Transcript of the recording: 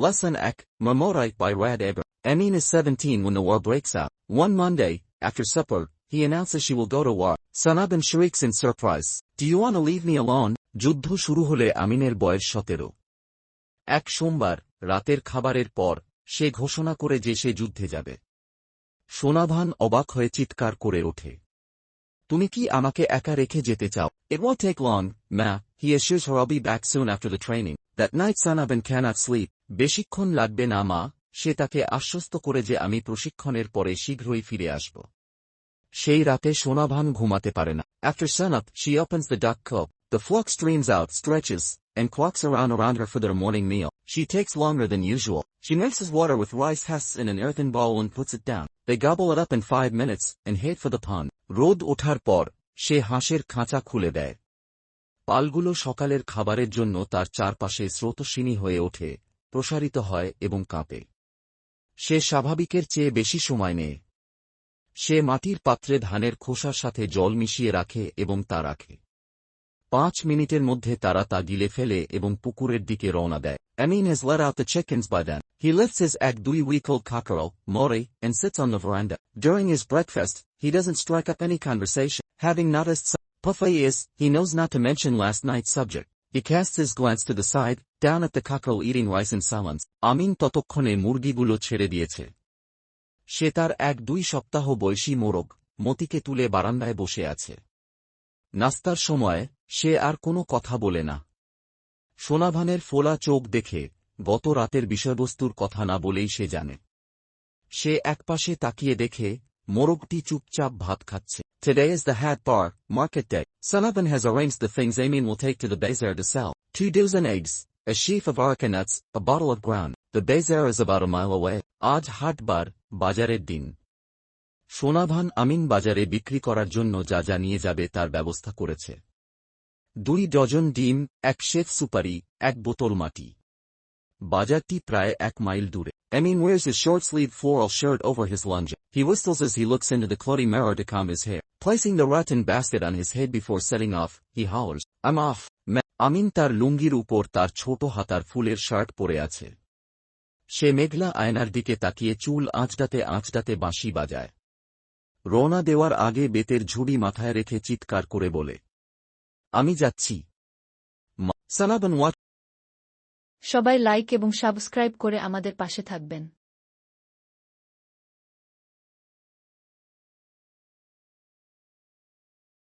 Lesson Ek, Mamorai by Rad Eber. Amin is 17 when the war breaks out. One Monday, after supper, he announces she will go to war. Sanabin shrieks in surprise. Do you want to leave me alone? যুদ্ধ শুরু হলে আমিনের বয়স সতেরো এক সোমবার রাতের খাবারের পর সে ঘোষণা করে যে সে যুদ্ধে যাবে সোনাভান অবাক হয়ে চিৎকার করে ওঠে তুমি কি আমাকে একা রেখে যেতে চাও It won't take long, ma, he assures her be back soon after the training. That night Sanaban cannot sleep. বেশিক্ষণ লাগবে না মা সে তাকে আশ্বস্ত করে যে আমি প্রশিক্ষণের পরে শীঘ্রই ফিরে আসব সেই রাতে সোনাভান ঘুমাতে পারে না After sunup, she opens the duck coop. The flock streams out, stretches, and quacks around around her for their morning meal. She takes longer than usual. She mixes water with rice husks in an earthen bowl and puts it down. They gobble it up in five minutes, and head for the pond. রোদ ওঠার পর সে হাঁসের খাঁচা খুলে দেয় পালগুলো সকালের খাবারের জন্য তার চারপাশে স্রোতস্বিনী হয়ে ওঠে প্রসারিত হয় এবং কাঁপে সে স্বাভাবিকের চেয়ে বেশি সময় নেয় সে মাটির পাত্রে ধানের খোসার সাথে জল মিশিয়ে রাখে এবং তা রাখে পাঁচ মিনিটের মধ্যে তারা তা গিলে ফেলে এবং পুকুরের দিকে রওনা দেয় Amin has let out the chickens by then. He lifts his egg dui week-old cockerel, Mori, and sits on the veranda. During his breakfast, he doesn't strike up any conversation. Having noticed some puffy is, he knows not to mention last night's subject. He casts his glance to the side, down at the cockerel eating rice in silence. আমিন ততক্ষণে মুরগিগুলো ছেড়ে দিয়েছে। সে তার এক দুই সপ্তাহ বয়সী মোরগ মতিকে তুলে বারান্দায় বসে আছে। নাস্তার সময় সে আর কোনো কথা বলে না। সোনাভানের ফোলা চোখ দেখে গত রাতের বিষয়বস্তুর কথা না বলেই সে জানে। সে একপাশে তাকিয়ে দেখে মোরগটি চুপচাপ ভাত খাচ্ছে Today is the hat bar, market day. Sanavan has arranged the things Amin will take to the bazaar to sell. Two dozen eggs, a sheaf of areca nuts, a bottle of ground. The bazaar is about a mile away. আজ হাটবার বাজারের দিন সোনাভান আমিন বাজারে বিক্রি করার জন্য যা যা নিয়ে যাবে তার ব্যবস্থা করেছে দুই ডজন ডিম এক শেফ সুপারি এক বোতল মাটি বাজারটি প্রায় এক মাইল দূরে Amin wears his short-sleeved floral shirt over his lunge. He whistles as he looks into the cloudy mirror to comb his hair. Placing the rattan basket on his head before setting off, he hollers, I'm off. আমিন তার লুঙ্গির উপর তার ছোট হাতার ফুলের shirt পরে আছে সে মেঘলা আয়নার দিকে তাকিয়ে চুল আঁচড়াতে আঁচড়াতে বাঁশি বাজায় রওনা দেওয়ার আগে বেতের ঝুড়ি মাথায় রেখে চিৎকার করে বলে আমি যাচ্ছি সানাবন ওয়াচ সবাই লাইক এবং সাবস্ক্রাইব করে আমাদের পাশে থাকবেন।